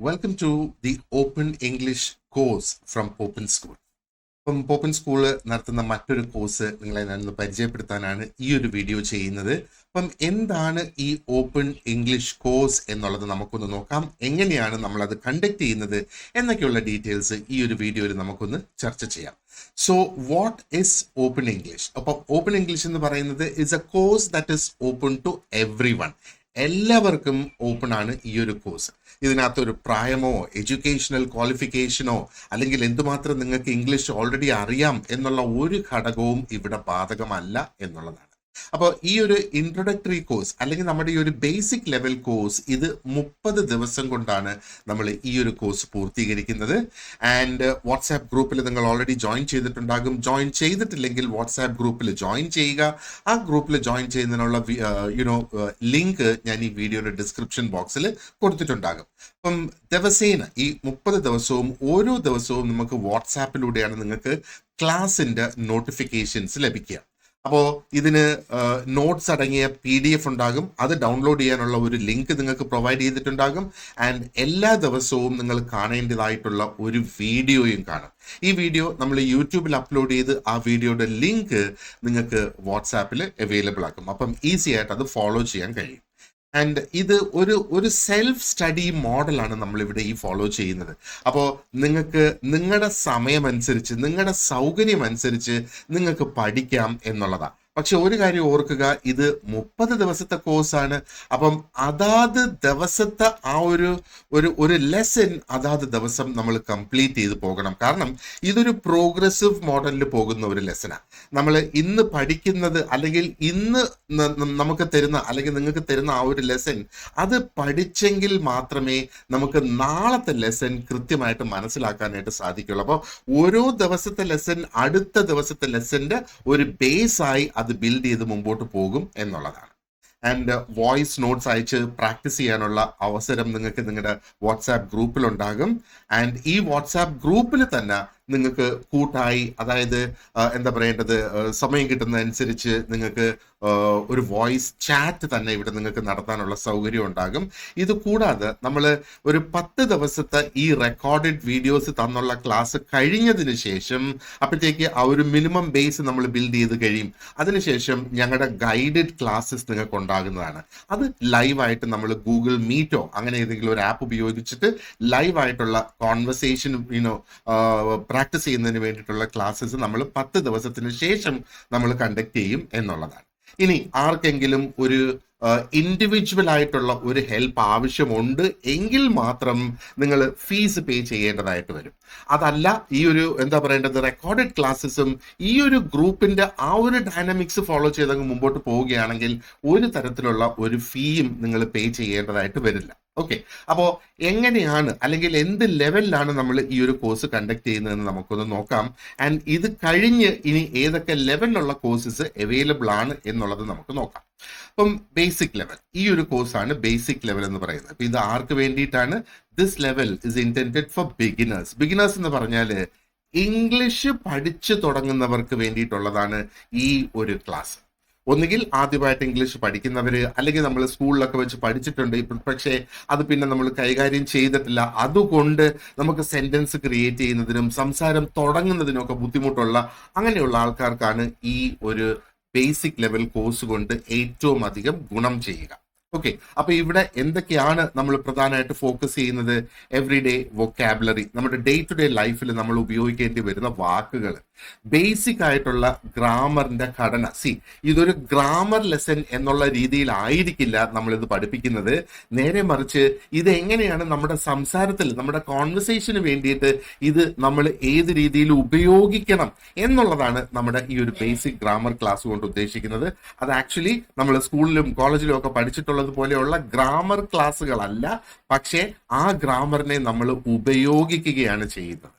Welcome to the open English course from Popin school ഇപ്പം Popin school നടത്തുന്ന മറ്റൊരു course നിങ്ങളെ ഞാനൊന്ന് പരിചയപ്പെടുത്താനാണ് ഈ ഒരു വീഡിയോ ചെയ്യുന്നത്. അപ്പം എന്താണ് ഈ ഓപ്പൺ ഇംഗ്ലീഷ് കോഴ്സ് എന്നുള്ളത് നമുക്കൊന്ന് നോക്കാം. എങ്ങനെയാണ് നമ്മൾ അത് കണ്ടക്ട് ചെയ്യുന്നത് എന്നൊക്കെയുള്ള ഡീറ്റെയിൽസ് ഈ ഒരു വീഡിയോയിൽ നമുക്കൊന്ന് ചർച്ച ചെയ്യാം. So what is open English അപ്പം ഓപ്പൺ ഇംഗ്ലീഷ് എന്ന് പറയുന്നത് is a course that is open to everyone എല്ലാവർക്കും ഓപ്പൺ ആണ് ഈ ഒരു കോഴ്സ്. ഇതിനകത്ത് ഒരു പ്രായമോ എഡ്യൂക്കേഷണൽ ക്വാളിഫിക്കേഷനോ അല്ലെങ്കിൽ എന്തുമാത്രം നിങ്ങൾക്ക് ഇംഗ്ലീഷ് ഓൾറെഡി അറിയാം എന്നുള്ള ഒരു ഘടകവും ഇവിടെ ബാധകമല്ല എന്നുള്ളതാണ്. അപ്പോൾ ഈ ഒരു ഇൻട്രൊഡക്ടറി കോഴ്സ് അല്ലെങ്കിൽ നമ്മുടെ ഈ ഒരു ബേസിക് ലെവൽ കോഴ്സ് ഇത് മുപ്പത് ദിവസം കൊണ്ടാണ് നമ്മൾ ഈ ഒരു കോഴ്സ് പൂർത്തീകരിക്കുന്നത്. ആൻഡ് വാട്സാപ്പ് ഗ്രൂപ്പിൽ നിങ്ങൾ ഓൾറെഡി ജോയിൻ ചെയ്തിട്ടുണ്ടാകും. ജോയിൻ ചെയ്തിട്ടില്ലെങ്കിൽ വാട്സാപ്പ് ഗ്രൂപ്പിൽ ജോയിൻ ചെയ്യുക. ആ ഗ്രൂപ്പിൽ ജോയിൻ ചെയ്യുന്നതിനുള്ള യുനോ ലിങ്ക് ഞാൻ ഈ വീഡിയോയുടെ ഡിസ്ക്രിപ്ഷൻ ബോക്സിൽ കൊടുത്തിട്ടുണ്ടാകും. അപ്പം ദിവസേന ഈ മുപ്പത് ദിവസവും ഓരോ ദിവസവും നമുക്ക് വാട്സാപ്പിലൂടെയാണ് നിങ്ങൾക്ക് ക്ലാസിന്റെ നോട്ടിഫിക്കേഷൻസ് ലഭിക്കുക. അപ്പോൾ ഇതിന് നോട്ട്സ് അടങ്ങിയ പി ഡി എഫ് ഉണ്ടാകും. അത് ഡൗൺലോഡ് ചെയ്യാനുള്ള ഒരു ലിങ്ക് നിങ്ങൾക്ക് പ്രൊവൈഡ് ചെയ്തിട്ടുണ്ടാകും. ആൻഡ് എല്ലാ ദിവസവും നിങ്ങൾ കാണേണ്ടതായിട്ടുള്ള ഒരു വീഡിയോയും കാണും. ഈ വീഡിയോ നമ്മൾ യൂട്യൂബിൽ അപ്ലോഡ് ചെയ്ത് ആ വീഡിയോയുടെ ലിങ്ക് നിങ്ങൾക്ക് വാട്സാപ്പിൽ അവൈലബിൾ ആക്കും. അപ്പം ഈസി ആയിട്ട് അത് ഫോളോ ചെയ്യാൻ കഴിയും. ആൻഡ് ഇത് ഒരു ഒരു സെൽഫ് സ്റ്റഡി മോഡലാണ് നമ്മളിവിടെ ഈ ഫോളോ ചെയ്യുന്നത്. അപ്പോൾ നിങ്ങൾക്ക് നിങ്ങളുടെ സമയമനുസരിച്ച് നിങ്ങളുടെ സൗകര്യമനുസരിച്ച് നിങ്ങൾക്ക് പഠിക്കാം എന്നുള്ളതാണ് പക്ഷെ ഒരു കാര്യം ഓർക്കുക ഇത് മുപ്പത് ദിവസത്തെ കോഴ്സാണ് അപ്പം അതാത് ദിവസത്തെ ആ ഒരു ഒരു ഒരു ലെസൺ അതാത് ദിവസം നമ്മൾ കംപ്ലീറ്റ് ചെയ്ത് പോകണം. കാരണം ഇതൊരു പ്രോഗ്രസീവ് മോഡലിൽ പോകുന്ന ഒരു ലെസനാണ് നമ്മൾ ഇന്ന് പഠിക്കുന്നത് അല്ലെങ്കിൽ ഇന്ന് നമുക്ക് തരുന്ന അല്ലെങ്കിൽ നിങ്ങൾക്ക് തരുന്ന ആ ഒരു ലെസൺ അത് പഠിച്ചെങ്കിൽ മാത്രമേ നമുക്ക് നാളത്തെ ലെസൺ കൃത്യമായിട്ട് മനസ്സിലാക്കാനായിട്ട് സാധിക്കുള്ളൂ. അപ്പോൾ ഓരോ ദിവസത്തെ ലെസൺ അടുത്ത ദിവസത്തെ ലെസന്റെ ഒരു ബേസായി അത് ബിൽഡ് ചെയ്ത് മുമ്പോട്ട് പോകും എന്നുള്ളതാണ്. ആൻഡ് വോയിസ് നോട്ട്സ് അയച്ച് പ്രാക്ടീസ് ചെയ്യാനുള്ള അവസരം നിങ്ങൾക്ക് നിങ്ങളുടെ വാട്സാപ്പ് ഗ്രൂപ്പിലുണ്ടാകും ആൻഡ് ഈ വാട്സാപ്പ് ഗ്രൂപ്പിൽ തന്നെ നിങ്ങൾക്ക് കൂട്ടായി അതായത് എന്താ പറയേണ്ടത് സമയം കിട്ടുന്നതനുസരിച്ച് നിങ്ങൾക്ക് ഒരു വോയിസ് ചാറ്റ് തന്നെ ഇവിടെ നിങ്ങൾക്ക് നടത്താനുള്ള സൗകര്യം ഉണ്ടാകും. ഇത് കൂടാതെ നമ്മൾ ഒരു പത്ത് ദിവസത്തെ ഈ റെക്കോർഡഡ് വീഡിയോസ് തന്നുള്ള ക്ലാസ് കഴിഞ്ഞതിന് ശേഷം അപ്പോഴത്തേക്ക് ആ ഒരു മിനിമം ബേസ് നമ്മൾ ബിൽഡ് ചെയ്ത് കഴിയും. അതിനുശേഷം ഞങ്ങളുടെ ഗൈഡഡ് ക്ലാസ്സസ് നിങ്ങൾക്ക് ഉണ്ടാകുന്നതാണ്. അത് ലൈവായിട്ട് നമ്മൾ ഗൂഗിൾ മീറ്റോ അങ്ങനെ ഏതെങ്കിലും ഒരു ആപ്പ് ഉപയോഗിച്ചിട്ട് ലൈവായിട്ടുള്ള കോൺവെർസേഷൻ യുനോ ചെയ്യുന്നതിന് വേണ്ടിയിട്ടുള്ള ക്ലാസ്സസ് നമ്മൾ പത്ത് ദിവസത്തിന് ശേഷം നമ്മൾ കണ്ടക്ട് ചെയ്യും എന്നുള്ളതാണ്. ഇനി ആർക്കെങ്കിലും ഒരു ഇൻഡിവിജ്വൽ ആയിട്ടുള്ള ഒരു ഹെൽപ്പ് ആവശ്യമുണ്ട് എങ്കിൽ മാത്രം നിങ്ങൾ ഫീസ് പേ ചെയ്യേണ്ടതായിട്ട് വരും. അതല്ല ഈ ഒരു എന്താ പറയേണ്ടത് റെക്കോർഡഡ് ക്ലാസ്സസും ഈ ഒരു ഗ്രൂപ്പിന്റെ ആ ഒരു ഡൈനാമിക്സ് ഫോളോ ചെയ്തങ്ങ് മുമ്പോട്ട് പോവുകയാണെങ്കിൽ ഒരു തരത്തിലുള്ള ഒരു ഫീയും നിങ്ങൾ പേ ചെയ്യേണ്ടതായിട്ട് വരില്ല. ഓക്കെ അപ്പോൾ എങ്ങനെയാണ് അല്ലെങ്കിൽ എന്ത് ലെവലിലാണ് നമ്മൾ ഈ ഒരു കോഴ്സ് കണ്ടക്ട് ചെയ്യുന്നതെന്ന് നമുക്കൊന്ന് നോക്കാം. ആൻഡ് ഇത് കഴിഞ്ഞ് ഇനി ഏതൊക്കെ ലെവലിലുള്ള കോഴ്സസ് അവൈലബിൾ ആണ് എന്നുള്ളത് നമുക്ക് നോക്കാം. അപ്പം ബേസിക് ലെവൽ ഈ ഒരു കോഴ്സാണ് ബേസിക് ലെവൽ എന്ന് പറയുന്നത്. അപ്പം ഇത് ആർക്ക് വേണ്ടിയിട്ടാണ്? This level is intended for beginners beginners എന്ന് പറഞ്ഞാൽ ഇംഗ്ലീഷ് പഠിച്ചു തുടങ്ങുന്നവർക്ക് വേണ്ടിയിട്ടുള്ളതാണ് ഈ ഒരു ക്ലാസ് ഒന്നുകിൽ ആദ്യമായിട്ട് ഇംഗ്ലീഷ് പഠിക്കുന്നവര് അല്ലെങ്കിൽ നമ്മൾ സ്കൂളിലൊക്കെ വെച്ച് പഠിച്ചിട്ടുണ്ട്. പക്ഷേ അത് പിന്നെ നമ്മൾ കൈകാര്യം ചെയ്തിട്ടില്ല. അതുകൊണ്ട് നമുക്ക് സെന്റൻസ് ക്രിയേറ്റ് ചെയ്യുന്നതിനും സംസാരം തുടങ്ങുന്നതിനും ഒക്കെ ബുദ്ധിമുട്ടുള്ള അങ്ങനെയുള്ള ആൾക്കാർക്കാണ് ഈ ഒരു ബേസിക് ലെവൽ കോഴ്സ് കൊണ്ട് ഏറ്റവും അധികം ഗുണം ചെയ്യുക. ഓക്കെ അപ്പൊ ഇവിടെ എന്തൊക്കെയാണ് നമ്മൾ പ്രധാനമായിട്ട് ഫോക്കസ് ചെയ്യുന്നത്? എവറി ഡേ വൊക്കാബുലറി നമ്മുടെ ഡേ ടു ഡേ ലൈഫിൽ നമ്മൾ ഉപയോഗിക്കേണ്ടി വരുന്ന വാക്കുകൾ ബേസിക് ആയിട്ടുള്ള ഗ്രാമറിന്റെ ഘടന. സി ഇതൊരു ഗ്രാമർ ലെസൺ എന്നുള്ള രീതിയിലായിരിക്കില്ല നമ്മൾ ഇത് പഠിപ്പിക്കുന്നത്. നേരെ മറിച്ച് ഇത് എങ്ങനെയാണ് നമ്മുടെ സംസാരത്തിൽ നമ്മുടെ കോൺവെർസേഷന് വേണ്ടിയിട്ട് ഇത് നമ്മൾ ഏത് രീതിയിൽ ഉപയോഗിക്കണം എന്നുള്ളതാണ് നമ്മുടെ ഈ ഒരു ബേസിക് ഗ്രാമർ ക്ലാസ് കൊണ്ട് ഉദ്ദേശിക്കുന്നത്. അത് ആക്ച്വലി നമ്മൾ സ്കൂളിലും കോളേജിലും ഒക്കെ പഠിച്ചിട്ടുള്ളത് പോലെയുള്ള ഗ്രാമർ ക്ലാസ്സുകളല്ല പക്ഷേ ആ ഗ്രാമറിനെ നമ്മൾ ഉപയോഗിക്കുകയാണ് ചെയ്യുന്നത്.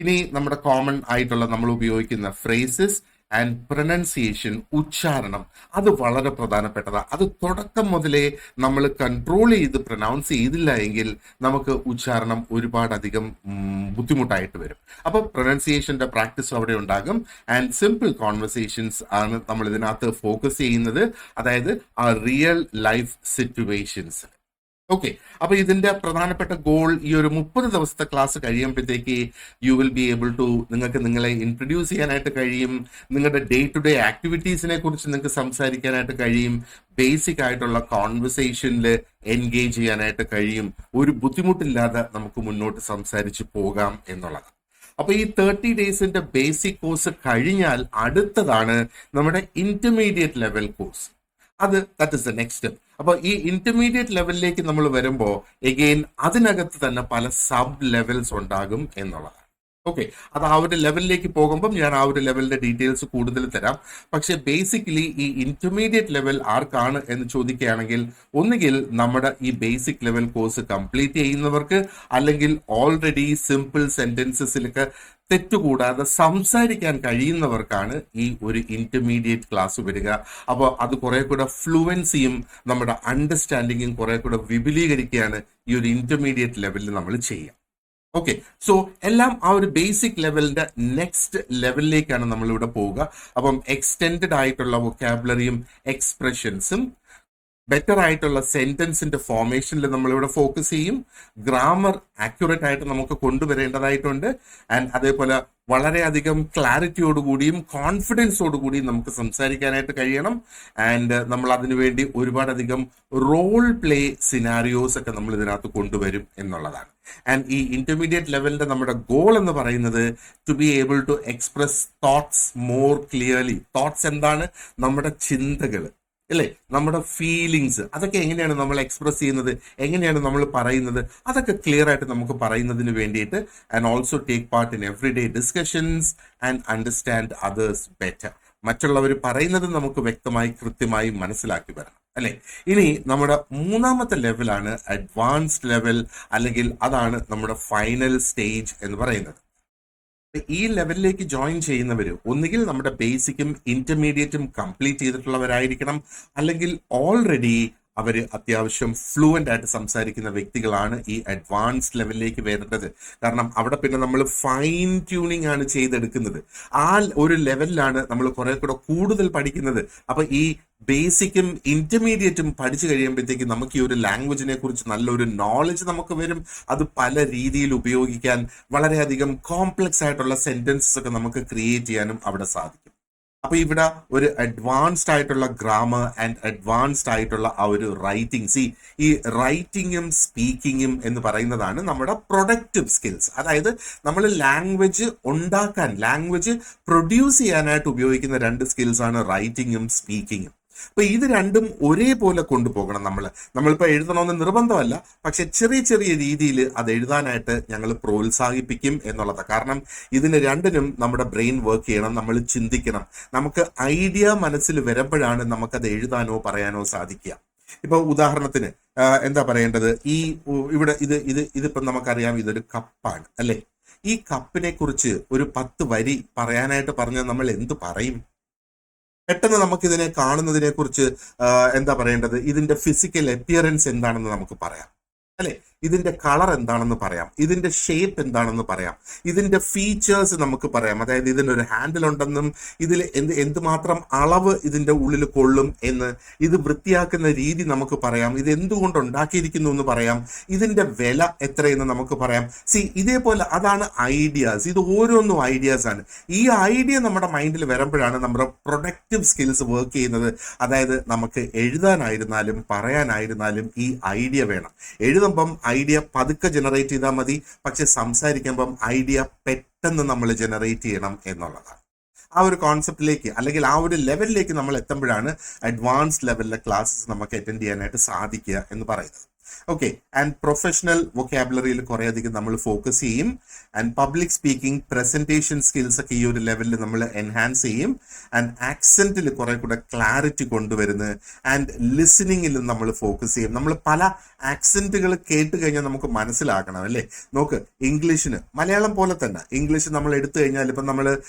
ഇനി നമ്മുടെ കോമൺ ആയിട്ടുള്ള നമ്മൾ ഉപയോഗിക്കുന്ന ഫ്രേസസ് ആൻഡ് പ്രൊനൗൺസിയേഷൻ ഉച്ചാരണം അത് വളരെ പ്രധാനപ്പെട്ടതാണ് അത് തുടക്കം മുതലേ നമ്മൾ കൺട്രോൾ ചെയ്ത് പ്രൊനൗൺസ് ചെയ്തില്ല എങ്കിൽ നമുക്ക് ഉച്ചാരണം ഒരുപാടധികം ബുദ്ധിമുട്ടായിട്ട് വരും. അപ്പോൾ പ്രൊനൗൺസിയേഷന്റെ പ്രാക്ടീസ് അവിടെ ഉണ്ടാകും. ആൻഡ് സിമ്പിൾ കോൺവെർസേഷൻസ് ആണ് നമ്മൾ ഇതിനകത്ത് ഫോക്കസ് ചെയ്യുന്നത്. അതായത് ആ റിയൽ ലൈഫ് സിറ്റുവേഷൻസ് ഓക്കെ അപ്പൊ ഇതിന്റെ പ്രധാനപ്പെട്ട ഗോൾ ഈ ഒരു മുപ്പത് ദിവസത്തെ ക്ലാസ് കഴിയുമ്പോഴത്തേക്ക് you will be able to നിങ്ങൾക്ക് നിങ്ങളെ ഇൻട്രൊഡ്യൂസ് ചെയ്യാനായിട്ട് കഴിയും. നിങ്ങളുടെ ഡേ ടു ഡേ ആക്ടിവിറ്റീസിനെ കുറിച്ച് നിങ്ങൾക്ക് സംസാരിക്കാനായിട്ട് കഴിയും. ബേസിക് ആയിട്ടുള്ള കോൺവെർസേഷനിൽ എൻഗേജ് ചെയ്യാനായിട്ട് കഴിയും. ഒരു ബുദ്ധിമുട്ടില്ലാതെ നമുക്ക് മുന്നോട്ട് സംസാരിച്ച് പോകാം എന്നുള്ളത് അപ്പൊ ഈ തേർട്ടി ഡേയ്സിന്റെ ബേസിക് കോഴ്സ് കഴിഞ്ഞാൽ അടുത്തതാണ് നമ്മുടെ ഇന്റർമീഡിയറ്റ് ലെവൽ കോഴ്സ് അത് that is the next step അപ്പൊ ഈ ഇന്റർമീഡിയറ്റ് ലെവലിലേക്ക് നമ്മൾ വരുമ്പോൾ എഗെയിൻ അതിനകത്ത് തന്നെ പല സബ് ലെവൽസ് ഉണ്ടാകും എന്നുള്ളതാണ്. ഓക്കെ അത് ആ ഒരു ലെവലിലേക്ക് പോകുമ്പം ഞാൻ ആ ഒരു ലെവലിന്റെ ഡീറ്റെയിൽസ് കൂടുതൽ തരാം. പക്ഷെ ബേസിക്കലി ഈ ഇന്റർമീഡിയറ്റ് ലെവൽ ആർക്കാണ് എന്ന് ചോദിക്കുകയാണെങ്കിൽ ഒന്നുകിൽ നമ്മുടെ ഈ ബേസിക് ലെവൽ കോഴ്സ് കംപ്ലീറ്റ് ചെയ്യുന്നവർക്ക് അല്ലെങ്കിൽ ഓൾറെഡി സിമ്പിൾ സെന്റൻസസിലൊക്കെ തെറ്റുകൂടാതെ സംസാരിക്കാൻ കഴിയുന്നവർക്കാണ് ഈ ഒരു ഇന്റർമീഡിയറ്റ് ക്ലാസ് വരിക. അപ്പോൾ അത് കുറെ കൂടെ ഫ്ലുവൻസിയും നമ്മുടെ അണ്ടർസ്റ്റാൻഡിങ്ങും കുറെ കൂടെ വിപുലീകരിക്കുകയാണ് ഈ ഒരു ഇന്റർമീഡിയറ്റ് ലെവലിൽ നമ്മൾ ചെയ്യുക. ഓക്കെ സോ എല്ലാം ആ ഒരു ബേസിക് ലെവലിന്റെ നെക്സ്റ്റ് ലെവലിലേക്കാണ് നമ്മൾ ഇവിടെ പോവുക. അപ്പം എക്സ്റ്റെൻഡഡ് ആയിട്ടുള്ള വൊക്കാബുലറിയും എക്സ്പ്രഷൻസും ബെറ്റർ ആയിട്ടുള്ള സെന്റൻസിന്റെ ഫോർമേഷനിൽ നമ്മളിവിടെ ഫോക്കസ് ചെയ്യും. ഗ്രാമർ ആക്യുറേറ്റ് ആയിട്ട് നമുക്ക് കൊണ്ടുവരേണ്ടതായിട്ടുണ്ട്. ആൻഡ് അതേപോലെ വളരെയധികം ക്ലാരിറ്റിയോടുകൂടിയും കോൺഫിഡൻസോടുകൂടിയും നമുക്ക് സംസാരിക്കാനായിട്ട് കഴിയണം. ആൻഡ് നമ്മൾ അതിനുവേണ്ടി ഒരുപാടധികം റോൾ പ്ലേ സിനാരിയോസ് ഒക്കെ നമ്മൾ ഇതിനകത്ത് കൊണ്ടുവരും എന്നുള്ളതാണ്. ആൻഡ് ഈ ഇന്റർമീഡിയറ്റ് ലെവലിന്റെ നമ്മുടെ ഗോൾ എന്ന് പറയുന്നത് to be able to express thoughts more clearly thoughts എന്താണ്? നമ്മുടെ ചിന്തകൾ അല്ലേ? നമ്മുടെ ഫീലിങ്സ് അതൊക്കെ എങ്ങനെയാണ് നമ്മൾ എക്സ്പ്രസ് ചെയ്യുന്നത്? എങ്ങനെയാണ് നമ്മൾ പറയുന്നത്? അതൊക്കെ ക്ലിയർ ആയിട്ട് നമുക്ക് പറയുന്നതിന് വേണ്ടിയിട്ട് and also take part in every day discussions and understand others better മറ്റുള്ളവർ പറയുന്നത് നമുക്ക് വ്യക്തമായി കൃത്യമായി മനസ്സിലാക്കി വരണം. അല്ലെ? ഇനി നമ്മുടെ മൂന്നാമത്തെ ലെവലാണ് അഡ്വാൻസ്ഡ് ലെവൽ അല്ലെങ്കിൽ അതാണ് നമ്മുടെ ഫൈനൽ സ്റ്റേജ് എന്ന് പറയുന്നത്. ഈ ലെവലിലേക്ക് ജോയിൻ ചെയ്യുന്നവർ ഒന്നുകിൽ നമ്മുടെ ബേസിക്കും ഇന്റർമീഡിയറ്റും കംപ്ലീറ്റ് ചെയ്തിട്ടുള്ളവരായിരിക്കണം അല്ലെങ്കിൽ ഓൾറെഡി അവർ അത്യാവശ്യം ഫ്ലുവന്റ് ആയിട്ട് സംസാരിക്കുന്ന വ്യക്തികളാണ് ഈ അഡ്വാൻസ് ലെവലിലേക്ക് വരേണ്ടത് കാരണം അവിടെ പിന്നെ നമ്മൾ ഫൈൻ ട്യൂണിങ് ആണ് ചെയ്തെടുക്കുന്നത്. ആ ഒരു ലെവലിലാണ് നമ്മൾ കുറെ കൂടെ കൂടുതൽ പഠിക്കുന്നത്. അപ്പൊ ഈ ബേസിക്കും ഇന്റർമീഡിയറ്റും പഠിച്ചു കഴിയുമ്പോഴത്തേക്ക് നമുക്ക് ഈ ഒരു ലാംഗ്വേജിനെ കുറിച്ച് നല്ലൊരു നോളജ് നമുക്ക് വരും. അത് പല രീതിയിൽ ഉപയോഗിക്കാൻ വളരെയധികം കോംപ്ലക്സ് ആയിട്ടുള്ള സെന്റൻസസ് ഒക്കെ നമുക്ക് ക്രിയേറ്റ് ചെയ്യാനും അവിടെ സാധിക്കും. അപ്പൊ ഇവിടെ ഒരു അഡ്വാൻസ്ഡ് ആയിട്ടുള്ള ഗ്രാമർ ആൻഡ് അഡ്വാൻസ്ഡ് ആയിട്ടുള്ള ആ ഒരു റൈറ്റിംഗ് സി ഈ റൈറ്റിങ്ങും സ്പീക്കിങ്ങും എന്ന് പറയുന്നതാണ് നമ്മുടെ പ്രൊഡക്റ്റീവ് സ്കിൽസ് അതായത് നമ്മൾ ലാംഗ്വേജ് ഉണ്ടാക്കാൻ ലാംഗ്വേജ് പ്രൊഡ്യൂസ് ചെയ്യാനായിട്ട് ഉപയോഗിക്കുന്ന രണ്ട് സ്കിൽസ് ആണ് റൈറ്റിങ്ങും സ്പീക്കിങ്ങും അപ്പൊ ഇത് രണ്ടും ഒരേപോലെ കൊണ്ടുപോകണം നമ്മൾ നമ്മളിപ്പോൾ എഴുതണമെന്ന് നിർബന്ധമല്ല പക്ഷെ ചെറിയ ചെറിയ രീതിയിൽ അത് എഴുതാനായിട്ട് ഞങ്ങൾ പ്രോത്സാഹിപ്പിക്കും എന്നുള്ളത് കാരണം ഇതിന് രണ്ടിനും നമ്മുടെ ബ്രെയിൻ വർക്ക് ചെയ്യണം നമ്മൾ ചിന്തിക്കണം. നമുക്ക് ഐഡിയ മനസ്സിൽ വരുമ്പോഴാണ് നമുക്കത് എഴുതാനോ പറയാനോ സാധിക്കുക. ഇപ്പൊ ഉദാഹരണത്തിന് എന്താ പറയേണ്ടത്? ഈ ഇവിടെ ഇത് ഇത് ഇതിപ്പം നമുക്കറിയാം ഇതൊരു കപ്പാണ് അല്ലെ? ഈ കപ്പിനെ കുറിച്ച് ഒരു പത്ത് വരി പറയാനായിട്ട് പറഞ്ഞാൽ നമ്മൾ എന്ത് പറയും? പെട്ടെന്ന് നമുക്ക് ഇതിനെ കാണുന്നതിനെ കുറിച്ച് എന്താ പറയേണ്ടത്? ഇതിന്റെ ഫിസിക്കൽ അപ്പിയറൻസ് എന്താണെന്ന് നമുക്ക് പറയാം. അല്ലെ? ഇതിന്റെ കളർ എന്താണെന്ന് പറയാം. ഇതിന്റെ ഷേപ്പ് എന്താണെന്ന് പറയാം. ഇതിന്റെ ഫീച്ചേഴ്സ് നമുക്ക് പറയാം. അതായത് ഇതിനൊരു ഹാൻഡിൽ ഉണ്ടെന്നും ഇതിൽ എന്ത് എന്തുമാത്രം അളവ് ഇതിന്റെ ഉള്ളിൽ കൊള്ളും എന്ന് ഇത് വൃത്തിയാക്കുന്ന രീതി നമുക്ക് പറയാം. ഇത് എന്തുകൊണ്ട് ഉണ്ടാക്കിയിരിക്കുന്നു എന്ന് പറയാം. ഇതിന്റെ വില എത്രയെന്ന് നമുക്ക് പറയാം. സി ഇതേപോലെ അതാണ് ഐഡിയാസ് ഇത് ഓരോന്നും ഐഡിയാസ് ആണ്. ഈ ഐഡിയ നമ്മുടെ മൈൻഡിൽ വരുമ്പോഴാണ് നമ്മുടെ പ്രൊഡക്റ്റീവ് സ്കിൽസ് വർക്ക് ചെയ്യുന്നത്. അതായത് നമുക്ക് എഴുതാനായിരുന്നാലും പറയാനായിരുന്നാലും ഈ ഐഡിയ വേണം. എഴുതുമ്പം ഐഡിയ പതുക്കെ ജനറേറ്റ് ചെയ്താൽ മതി. പക്ഷെ സംസാരിക്കുമ്പം ഐഡിയ പെട്ടെന്ന് നമ്മൾ ജനറേറ്റ് ചെയ്യണം എന്നുള്ളതാണ്. ആ ഒരു കോൺസെപ്റ്റിലേക്ക് അല്ലെങ്കിൽ ആ ഒരു ലെവലിലേക്ക് നമ്മൾ എത്തുമ്പോഴാണ് അഡ്വാൻസ് ലെവലിലെ ക്ലാസ്സസ് നമുക്ക് അറ്റൻഡ് ചെയ്യാനായിട്ട് സാധിക്കുക എന്ന് പറയുന്നത്. ഓക്കെ ആൻഡ് പ്രൊഫഷണൽ വൊക്കാബുലറിയിൽ കുറേ അധികം നമ്മൾ ഫോക്കസ് ചെയ്യും. And public speaking presentation skills ഒക്കെ ഈ ഒരു ലെവലിൽ നമ്മൾ എൻഹാൻസ് ചെയ്യും. ആൻഡ് ആക്സെന്റിൽ കുറെ കൂടെ ക്ലാരിറ്റി കൊണ്ടുവരുന്നു. ആൻഡ് ലിസണിങ്ങിൽ നമ്മൾ ഫോക്കസ് ചെയ്യും. നമ്മൾ പല ആക്സെന്റുകൾ കേട്ട് കഴിഞ്ഞാൽ നമുക്ക് മനസ്സിലാക്കണം അല്ലേ? നോക്ക് ഇംഗ്ലീഷിന് മലയാളം പോലെ തന്നെ. ഇംഗ്ലീഷ് നമ്മൾ എടുത്തു കഴിഞ്ഞാൽ ഇപ്പം നമ്മൾ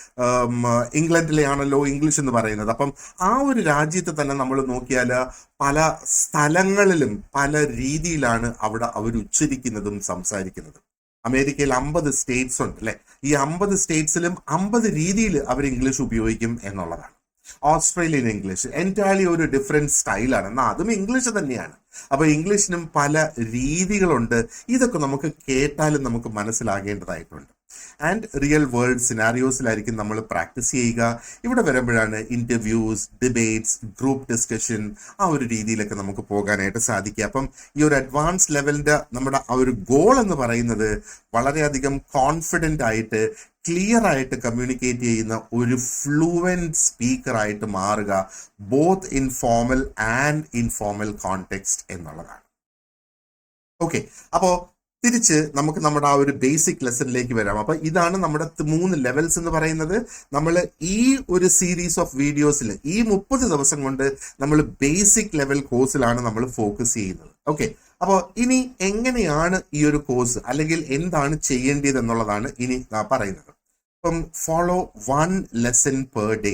ഇംഗ്ലണ്ടിലെ ആണല്ലോ ഇംഗ്ലീഷ് എന്ന് പറയുന്നത്. അപ്പം ആ ഒരു രാജ്യത്ത് തന്നെ നമ്മൾ നോക്കിയാൽ പല സ്ഥലങ്ങളിലും പല രീതിയിലാണ് അവിടെ അവർ ഉച്ചരിക്കുന്നതും സംസാരിക്കുന്നതും. അമേരിക്കയിൽ അമ്പത് സ്റ്റേറ്റ്സ് ഉണ്ട് അല്ലെ? ഈ അമ്പത് സ്റ്റേറ്റ്സിലും അമ്പത് രീതിയിൽ അവർ ഇംഗ്ലീഷ് ഉപയോഗിക്കും എന്നുള്ളതാണ്. ഓസ്ട്രേലിയൻ ഇംഗ്ലീഷ് എന്റയർലി ഒരു ഡിഫറെന്റ് സ്റ്റൈലാണ് എന്നാൽ അതും ഇംഗ്ലീഷ് തന്നെയാണ്. അപ്പോൾ ഇംഗ്ലീഷിനും പല രീതികളുണ്ട്. ഇതൊക്കെ നമുക്ക് കേട്ടാലും നമുക്ക് മനസ്സിലാകേണ്ടതായിട്ടുണ്ട്. ആൻഡ് റിയൽ വേൾഡ് സിനാരിയോസിലായിരിക്കും നമ്മൾ പ്രാക്ടീസ് ചെയ്യുക. ഇവിടെ വരുമ്പോഴാണ് ഇന്റർവ്യൂസ് ഡിബേറ്റ്സ് ഗ്രൂപ്പ് ഡിസ്കഷൻ ആ ഒരു രീതിയിലൊക്കെ നമുക്ക് പോകാനായിട്ട് സാധിക്കുക. അപ്പം ഈ ഒരു അഡ്വാൻസ് ലെവലിന്റെ നമ്മുടെ ആ ഒരു ഗോൾ എന്ന് പറയുന്നത് വളരെയധികം കോൺഫിഡന്റ് ആയിട്ട് ക്ലിയർ ആയിട്ട് കമ്മ്യൂണിക്കേറ്റ് ചെയ്യുന്ന ഒരു ഫ്ലുവന്റ് സ്പീക്കർ ആയിട്ട് മാറുക both informal and informal context എന്നുള്ളതാണ്. ഓക്കെ അപ്പോൾ തിരിച്ച് നമുക്ക് നമ്മുടെ ആ ഒരു ബേസിക് ലെസണിലേക്ക് വരാം. അപ്പൊ ഇതാണ് നമ്മുടെ മൂന്ന് ലെവൽസ് എന്ന് പറയുന്നത്. നമ്മൾ ഈ ഒരു സീരീസ് ഓഫ് വീഡിയോസിൽ ഈ മുപ്പത് ദിവസം കൊണ്ട് നമ്മൾ ബേസിക് ലെവൽ കോഴ്സിലാണ് നമ്മൾ ഫോക്കസ് ചെയ്യുന്നത്. ഓക്കെ അപ്പോൾ ഇനി എങ്ങനെയാണ് ഈ ഒരു കോഴ്സ് അല്ലെങ്കിൽ എന്താണ് ചെയ്യേണ്ടത് എന്നുള്ളതാണ് ഇനി പറയുന്നത്. അപ്പം follow one lesson per day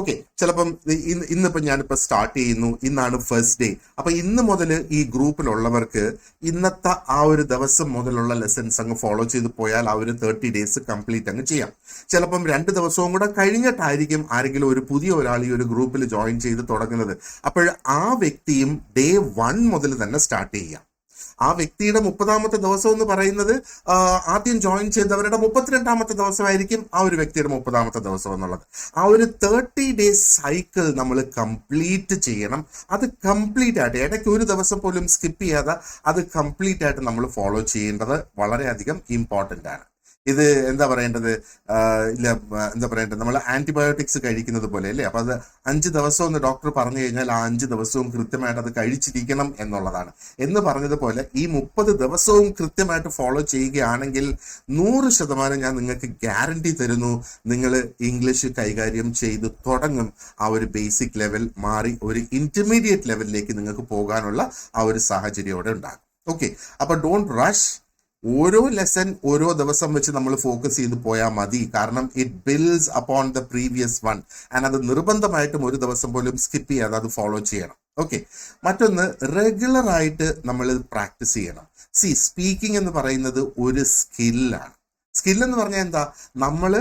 okay ചിലപ്പം ഇന്ന് ഇന്നിപ്പം ഞാനിപ്പോൾ സ്റ്റാർട്ട് ചെയ്യുന്നു. ഇന്നാണ് ഫസ്റ്റ് ഡേ അപ്പം ഇന്ന് മുതൽ ഈ ഗ്രൂപ്പിലുള്ളവർക്ക് ഇന്നത്തെ ആ ഒരു ദിവസം മുതലുള്ള ലെസൺസ് അങ്ങ് ഫോളോ ചെയ്ത് പോയാൽ ആ ഒരു തേർട്ടി ഡേയ്സ് കംപ്ലീറ്റ് അങ്ങ് ചെയ്യാം. ചിലപ്പം രണ്ട് ദിവസവും കൂടെ കഴിഞ്ഞിട്ടായിരിക്കും ആരെങ്കിലും ഒരു പുതിയ ഒരാൾ ഈ ഒരു ഗ്രൂപ്പിൽ ജോയിൻ ചെയ്ത് തുടങ്ങുന്നത്. അപ്പോൾ ആ വ്യക്തിയും ഡേ വൺ മുതൽ തന്നെ സ്റ്റാർട്ട് ചെയ്യാം ആ വ്യക്തിയുടെ മുപ്പതാമത്തെ ദിവസം എന്ന് പറയുന്നത് ആദ്യം ജോയിൻ ചെയ്തവരുടെ മുപ്പത്തിരണ്ടാമത്തെ ദിവസമായിരിക്കും ആ ഒരു വ്യക്തിയുടെ മുപ്പതാമത്തെ ദിവസം എന്നുള്ളത്. ആ ഒരു തേർട്ടി ഡേയ്സ് സൈക്കിൾ നമ്മൾ കംപ്ലീറ്റ് ചെയ്യണം. അത് കംപ്ലീറ്റ് ആയിട്ട് ഇടയ്ക്ക് ഒരു ദിവസം പോലും സ്കിപ്പ് ചെയ്യാതെ അത് കംപ്ലീറ്റ് ആയിട്ട് നമ്മൾ ഫോളോ ചെയ്യേണ്ടത് വളരെയധികം ഇമ്പോർട്ടന്റ് ആണ്. ഇത് എന്താ പറയേണ്ടത്? ഇല്ല എന്താ പറയേണ്ടത്? നമ്മൾ ആന്റിബയോട്ടിക്സ് കഴിക്കുന്നത് പോലെ അല്ലേ? അപ്പൊ അത് അഞ്ച് ദിവസം എന്ന് ഡോക്ടർ പറഞ്ഞു കഴിഞ്ഞാൽ ആ അഞ്ച് ദിവസവും കൃത്യമായിട്ട് അത് കഴിച്ചിരിക്കണം എന്നുള്ളതാണ്. എന്ന് പറഞ്ഞതുപോലെ ഈ മുപ്പത് ദിവസവും കൃത്യമായിട്ട് ഫോളോ ചെയ്യുകയാണെങ്കിൽ നൂറ് ശതമാനം ഞാൻ നിങ്ങൾക്ക് ഗ്യാരണ്ടി തരുന്നു. നിങ്ങൾ ഇംഗ്ലീഷ് കൈകാര്യം ചെയ്ത് തുടങ്ങും. ആ ഒരു ബേസിക് ലെവൽ മാറി ഒരു ഇന്റർമീഡിയറ്റ് ലെവലിലേക്ക് നിങ്ങൾക്ക് പോകാനുള്ള ആ ഒരു സാഹചര്യം അവിടെ ഉണ്ടാകും. ഓക്കെ അപ്പൊ ഡോണ്ട് റഷ് ഓരോ ലെസൺ ഓരോ ദിവസം വെച്ച് നമ്മൾ ഫോക്കസ് ചെയ്ത് പോയാൽ മതി. കാരണം it builds upon the previous one and അത് നിർബന്ധമായിട്ടും ഒരു ദിവസം പോലും സ്കിപ്പ് ചെയ്യാതെ അത് ഫോളോ ചെയ്യണം. ഓക്കെ മറ്റൊന്ന് റെഗുലർ ആയിട്ട് നമ്മൾ പ്രാക്ടീസ് ചെയ്യണം. സി സ്പീക്കിംഗ് എന്ന് പറയുന്നത് ഒരു സ്കില്ലാണ് സ്കിൽ എന്ന് പറഞ്ഞാൽ എന്താ? നമ്മൾ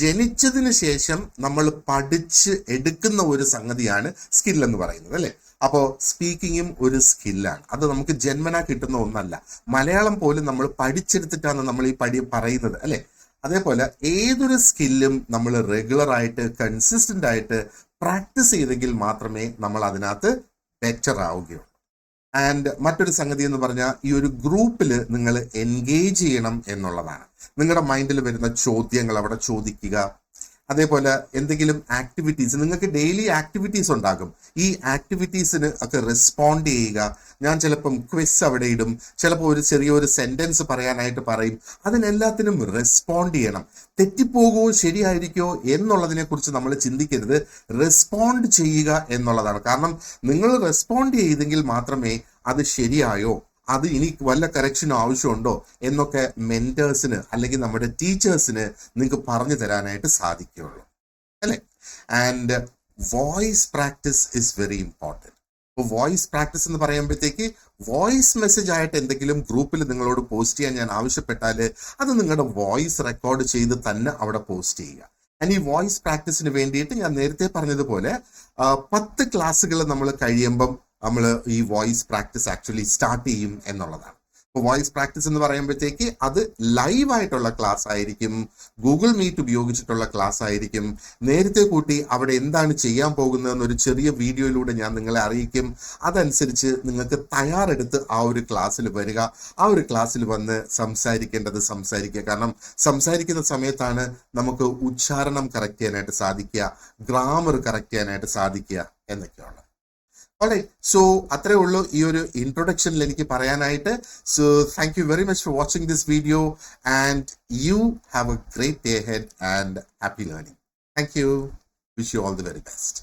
ജനിച്ചതിന് ശേഷം നമ്മൾ പഠിച്ച് എടുക്കുന്ന ഒരു സംഗതിയാണ് സ്കിൽ എന്ന് പറയുന്നത് അല്ലേ? അപ്പോൾ സ്പീക്കിങ്ങും ഒരു സ്കില്ലാണ് അത് നമുക്ക് ജന്മന കിട്ടുന്ന ഒന്നല്ല. മലയാളം പോലും നമ്മൾ പഠിച്ചെടുത്തിട്ടാണ് നമ്മൾ ഈ പടി പറയുന്നത് അല്ലേ? അതേപോലെ ഏതൊരു സ്കില്ലും നമ്മൾ റെഗുലർ ആയിട്ട് കൺസിസ്റ്റന്റ് ആയിട്ട് പ്രാക്ടീസ് ചെയ്തെങ്കിൽ മാത്രമേ നമ്മൾ അതിനകത്ത് ബെറ്റർ ആവുകയുള്ളൂ. ആൻഡ് മറ്റൊരു സംഗതി എന്ന് പറഞ്ഞാൽ ഈ ഒരു ഗ്രൂപ്പിൽ നിങ്ങൾ എൻഗേജ് ചെയ്യണം എന്നുള്ളതാണ്. നിങ്ങളുടെ മൈൻഡിൽ വരുന്ന ചോദ്യങ്ങൾ അവിടെ ചോദിക്കുക അതേപോലെ എന്തെങ്കിലും ആക്ടിവിറ്റീസ് നിങ്ങൾക്ക് ഡെയിലി ആക്ടിവിറ്റീസ് ഉണ്ടാകും. ഈ ആക്ടിവിറ്റീസിന് ഒക്കെ റെസ്പോണ്ട് ചെയ്യുക. ഞാൻ ചിലപ്പം ക്വിസ് അവിടെ ഇടും. ചിലപ്പോൾ ഒരു ചെറിയൊരു സെന്റൻസ് പറയാനായിട്ട് പറയും. അതിനെല്ലാത്തിനും റെസ്പോണ്ട് ചെയ്യണം. തെറ്റിപ്പോകുമോ ശരിയായിരിക്കോ എന്നുള്ളതിനെ കുറിച്ച് നമ്മൾ ചിന്തിക്കരുത്. റെസ്പോണ്ട് ചെയ്യുക എന്നുള്ളതാണ്. കാരണം നിങ്ങൾ റെസ്പോണ്ട് ചെയ്തെങ്കിൽ മാത്രമേ അത് ശരിയായോ? അത് ഇനി വല്ല കറക്ഷനും ആവശ്യമുണ്ടോ എന്നൊക്കെ മെന്റേഴ്സിന് അല്ലെങ്കിൽ നമ്മുടെ ടീച്ചേഴ്സിന് നിങ്ങൾക്ക് പറഞ്ഞു തരാനായിട്ട് സാധിക്കുകയുള്ളൂ. അല്ലേ? And voice practice is very important ഇപ്പോൾ വോയിസ് പ്രാക്ടീസ് എന്ന് പറയുമ്പോഴത്തേക്ക് വോയിസ് മെസ്സേജ് ആയിട്ട് എന്തെങ്കിലും ഗ്രൂപ്പിൽ നിങ്ങളോട് പോസ്റ്റ് ചെയ്യാൻ ഞാൻ ആവശ്യപ്പെട്ടാൽ അത് നിങ്ങളുടെ വോയിസ് റെക്കോർഡ് ചെയ്ത് തന്നെ അവിടെ പോസ്റ്റ് ചെയ്യുക. ആൻഡ് ഈ വോയിസ് പ്രാക്ടീസിന് വേണ്ടിയിട്ട് ഞാൻ നേരത്തെ പറഞ്ഞതുപോലെ പത്ത് ക്ലാസ്സുകൾ നമ്മൾ കഴിയുമ്പം നമ്മൾ ഈ വോയിസ് പ്രാക്ടീസ് ആക്ച്വലി സ്റ്റാർട്ട് ചെയ്യും എന്നുള്ളതാണ്. അപ്പോൾ വോയിസ് പ്രാക്ടീസ് എന്ന് പറയുമ്പോഴത്തേക്ക് അത് ലൈവ് ആയിട്ടുള്ള ക്ലാസ് ആയിരിക്കും. ഗൂഗിൾ മീറ്റ് ഉപയോഗിച്ചിട്ടുള്ള ക്ലാസ് ആയിരിക്കും. നേരത്തെ കൂട്ടി അവിടെ എന്താണ് ചെയ്യാൻ പോകുന്നതെന്ന് ഒരു ചെറിയ വീഡിയോയിലൂടെ ഞാൻ നിങ്ങളെ അറിയിക്കും. അതനുസരിച്ച് നിങ്ങൾക്ക് തയ്യാറെടുത്ത് ആ ഒരു ക്ലാസ്സിൽ വരിക. ആ ഒരു ക്ലാസ്സിൽ വന്ന് സംസാരിക്കേണ്ടത് സംസാരിക്കുക. കാരണം സംസാരിക്കുന്ന സമയത്താണ് നമുക്ക് ഉച്ചാരണം കറക്റ്റ് ചെയ്യാനായിട്ട് സാധിക്കുക. ഗ്രാമർ കറക്റ്റ് ചെയ്യാനായിട്ട് സാധിക്കുക എന്നൊക്കെയാണ്. ഓളെ സോ അത്രേ ഉള്ളൂ ഈ ഒരു ഇൻട്രൊഡക്ഷനിൽ എനിക്ക് പറയാനായിട്ട്. So thank you very much for watching this video and you have a great day ahead and happy learning thank you wish you all the very best